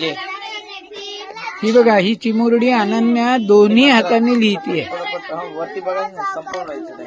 जे. ही बघा ही चिमुरडी अनन्या दोन्ही हाताने लिहितीये. हा, वरती बघा हे बघ.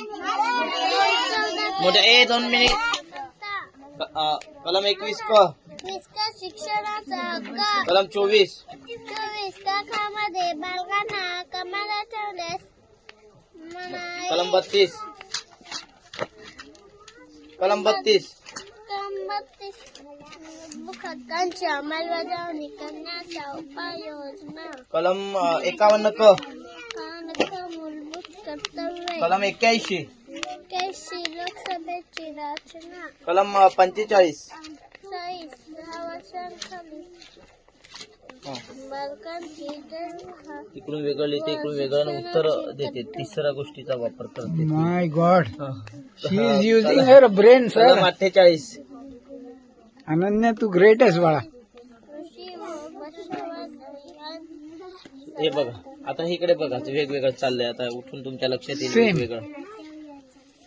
मोठ्या ए दोन मिनिट क- अ, कलम एकवीस क शिक्षणाचा हक्क कलम चोवीस चोवीस तासामध्ये बालकांना कमाला ठेवल्यास मनाई कलम बत्तीस कलम बत्तीस हक्कांची अंमलबजावणी करण्याच्या उपाययोजना कलम अ, एकावन्न क कानक मूलभूत कर्तव्ये कलम एक्क्याऐंशी लोकसभेची रचना कलम पंचेचाळीस. चाळीस दहा वर्षांखाली. बालकांची जन्म इकडून वेगळं लिहिते इकडून वेगळं उत्तर देते. तिसऱ्या गोष्टीचा वापर करते. माय गॉड हा. She is using her brain कलम सर अठ्ठेचाळीस. अनन्या तू ग्रेट आहेस बाळा. कृषी व पशुवैद्यक हे बघा. आता इकडे बघा. वेगवेगळं चाललंय. आता उठून तुमच्या लक्षात येईल Same. वेगवेगळं.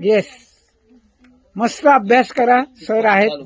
येस मस्त अभ्यास करा सर आहेत.